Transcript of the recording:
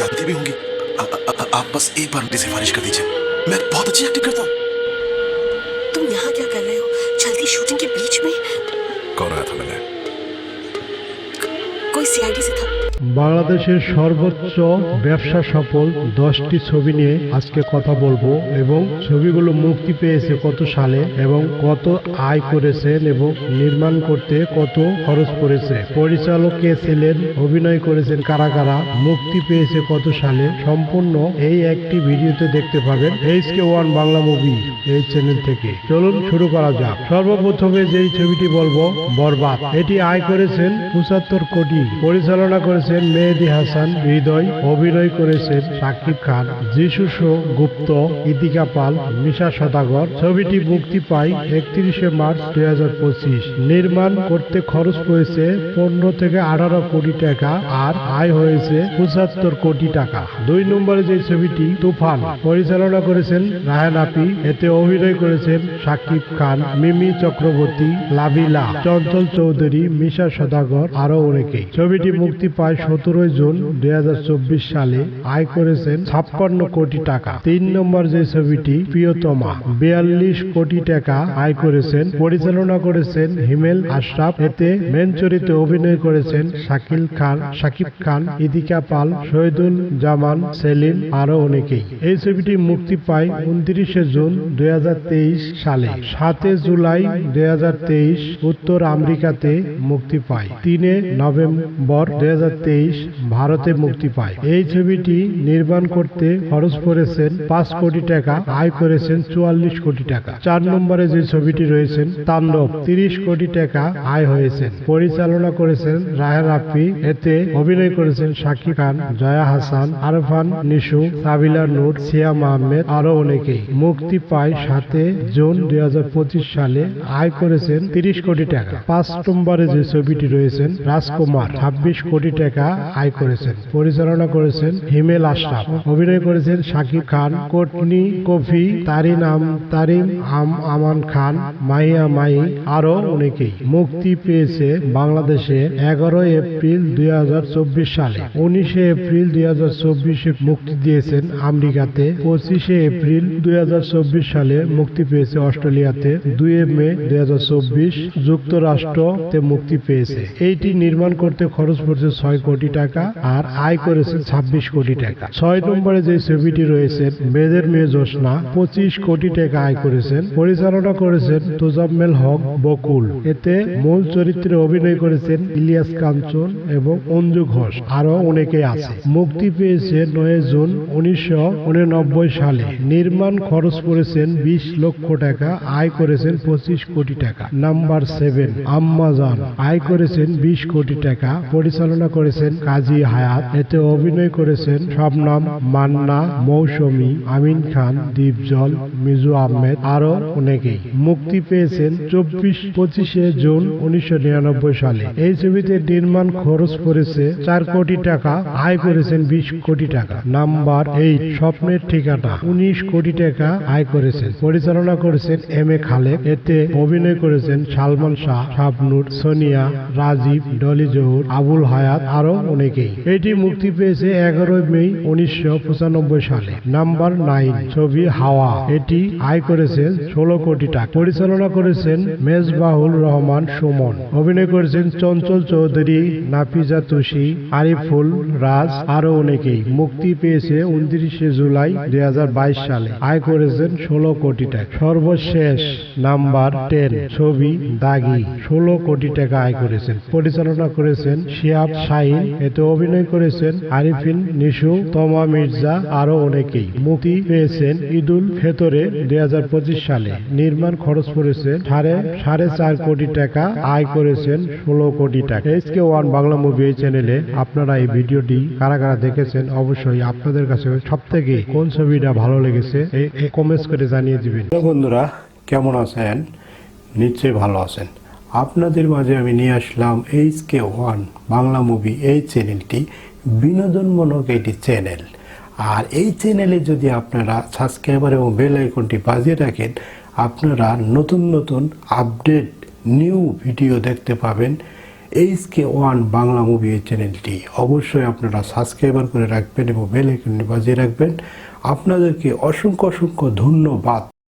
जानती भी होंगी। आ- आ- आ- आप बस एक बार मुझे सिफारिश कर दीजिए। मैं बहुत अच्छी एक्टिंग करता हूँ। तुम यहाँ क्या कर रहे हो? जल्दी शूटिंग के बीच में? कौन आया था मैंने? कोई सीआईडी से था। বাংলাদেশের সর্বোচ্চ ব্যবসা সফল দশটি ছবি নিয়ে আজকে কথা বলব এবং ছবিগুলো মুক্তি পেয়েছে কত সালে এবং কত আয় করেছেন এবং নির্মাণ করতে কত খরচ পড়েছে। পরিচালক ছিলেন, অভিনয় করেছেন, কারা কারা, মুক্তি পেয়েছে কত সালে, সম্পূর্ণ এই একটি ভিডিওতে দেখতে পাবেন H K one Bangla movie এই চ্যানেল থেকে। চলুন শুরু করা যাক। সর্বপ্রথমে যেই ছবিটি বলব, বরবাদ। এটি আয় করেছেন পঁচাত্তর কোটি। পরিচালনা করেছেন মেহেদি হাসান, হৃদয় অভিনয় করেছেন সাকিব খান, যিশু শো গুপ্ত, ইতিকা পাল মিশা সদাগর। ছবিটি মুক্তি পায় একত্রিশে মার্চ দুই হাজার পঁচিশ। নির্মাণ করতে খরচ হয়েছে পনেরো থেকে আঠারো কোটি টাকা আর আয় হয়েছে পঁচাত্তর কোটি টাকা। দুই নম্বরে যে ছবিটি তুফান পরিচালনা করেছেন রায়হান আপি, এতে অভিনয় করেছেন সাকিব খান, মিমি চক্রবর্তী লাভিলা চঞ্চল চৌধুরী মিশা সদাগর আরও অনেকেই। ছবিটি মুক্তি পায় সতেরোই জুন দুই হাজার চব্বিশ সালে আয় করেছেন ছাপ্পান্ন কোটি টাকা। তিন নম্বর যে ছবিটি, প্রিয়তমা, বিয়াল্লিশ কোটি টাকা আয় করেছেন, পরিচালনা করেছেন হিমেল আশরাফ। এতে মেন চরিত্রে অভিনয় করেছেন শাকিল খান, শাকিব খান, ইদিকা পাল, শহীদুল জামান, সেলিম, আরও অনেকেই। এই ছবিটি মুক্তি পায় উনত্রিশে জুন দুই হাজার তেইশ সালে। সাতে জুলাই দুই হাজার তেইশ উত্তর আমেরিকাতে মুক্তি পায়। তিনে নভেম্বর দুই ভারতে মুক্তি পায়। এই ছবিটি নির্মাণ করতে খরচ করেছেন পাঁচ কোটি টাকা, আয় করেছেন চুয়াল্লিশ কোটি টাকা। চার নম্বরে যে ছবিটি রয়েছেন, তাণ্ডব, তিরিশ কোটি টাকা আয় হয়েছেন। পরিচালনা করেছেন রায়হান রাফি, এতে অভিনয় করেছেন শাকিব খান, জয়া হাসান, আরফান, নিশু, সাবিলা নূর, সিয়াম আহমেদ আরও অনেকেই। মুক্তি পায় সাতে জুন দুই হাজার পঁচিশ সালে, আয় করেছেন তিরিশ কোটি টাকা। পাঁচ নম্বরে যে ছবিটি রয়েছেন, রাজকুমার, ছাব্বিশ কোটি টাকা আয় করেছেন, পরিচালনা করেছেন হিমেল আশরাফ, অভিনয় করেছেন শাকিব খান, কোটনি কফি, তারিন আম তারিম আম আমান খান, মাহিয়া মাহি আরও অনেকেই। মুক্তি পেয়েছে বাংলাদেশে এগারো এপ্রিল দুই সালে। উনিশে এপ্রিল দুই মুক্তি দিয়েছেন আমেরিকাতে। পঁচিশে এপ্রিল দুই হাজার চব্বিশ সালে মুক্তি পেয়েছে অস্ট্রেলিয়াতে। দুই মে দুই যুক্তরাষ্ট্রতে মুক্তি পেয়েছে। এইটি নির্মাণ করতে খরচ পড়ছে ছয় কোটি টাকা আর আয় করেছে ছাব্বিশ কোটি টাকা। ছয় নম্বরে যে ছবিটি রয়েছে বেদের মেয়ে জোসনা পঁচিশ কোটি টাকা আয় করেছেন। পরিচালনা করেছেন তোজাম্মেল হক বকুল। এতে মূল চরিত্রে অভিনয় করেছেন ইলিয়াস কাঞ্চন এবং অঞ্জু ঘোষ। আরও অনেকে আছে। মুক্তি পেয়েছে নয় জুন উনিশশো সালে। নির্মাণ খরচ করেছেন বিশ লক্ষ টাকা, আয় করেছেন পঁচিশ কোটি টাকা। নাম্বার সেভেন, আম্মাজান। আয় করেছেন বিশ কোটি টাকা। পরিচালনা করেছেন কাজী হায়াত। এতে অভিনয় করেছেন শবনাম মান্না, মৌসুমী, আমিন খান, দীপজল, মিজু আহমেদ আরও অনেকেই। মুক্তি পেয়েছেন চব্বিশ পঁচিশে জুন উনিশশো সালে। এই ছবিতে নির্মাণ খরচ পড়েছে চার কোটি টাকা, আয় করেছেন বিশ কোটি টাকা। নাম্বার এইট, স্বপ্নের ঠিকানা, উনিশ কোটি টাকা আয় করেছেন। পরিচালনা করেছেন এম এ খালেক এতে অভিনয় করেছেন সালমান শাহ, শাবনুর, সোনিয়া, রাজীব, ডলি জহুর, আবুল হায়াত আরও অনেকেই। এটি মুক্তি পেয়েছে এগারোই মে উনিশশো সালে। নাম্বার নাইন, ছবি হাওয়া। এটি আয় করেছেন ষোলো কোটি টাকা। পরিচালনা করেছেন মেজবাহুল রহমান সুমন। অভিনয় করেছেন চঞ্চল চৌধুরী, নাফিজা তুষি, আরিফুল রাজ আরও অনেকেই। মুক্তি পেয়েছে উনত্রিশে জুলাই দুই হাজার বাইশ সালে। আয় করেছেন ষোলো কোটি টাকা। সর্বশেষ নাম্বার টেন, ছবি দাগি। ষোলো কোটি টাকা আয় করেছেন। পরিচালনা করেছেন শিয়াব শাহিন এতে অভিনয় করেছেন আরিফিন, নিশু, তমা, মির্জা, আরও অনেকেই। মুক্তি পেয়েছেন ঈদুল ফেতরে দুই হাজার পঁচিশ সালে। নির্মাণ খরচ পড়েছে সাড়ে সাড়ে চার কোটি টাকা, আয় করেছেন ষোলো কোটি টাকা। এসকে ওয়ান বাংলা মুভি এই চ্যানেলে আপনারা এই ভিডিওটি কারা কারা দেখেছেন অবশ্যই আপনাদের কাছে সব থেকে কোন ছবিটা ভালো লেগেছে কমেন্টস করে জানিয়ে দিবেন। বন্ধুরা, কেমন আছেন? নিশ্চয়ই ভালো আছেন। আপনাদের মাঝে আমি নিয়ে আসলাম H K one Bangla movie এই চ্যানেলটি বিনোদনমূলক একটি চ্যানেল আর এই চ্যানেলে যদি আপনারা সাবস্ক্রাইবার এবং বেল আইকনটি বাজিয়ে রাখেন, আপনারা নতুন নতুন আপডেট নিউ ভিডিও দেখতে পাবেন H K one Bangla movie এই চ্যানেলটি অবশ্যই আপনারা সাবস্ক্রাইবার করে রাখবেন এবং বেল আইকনটি বাজিয়ে রাখবেন। আপনাদেরকে অসংখ্য অসংখ্য ধন্যবাদ।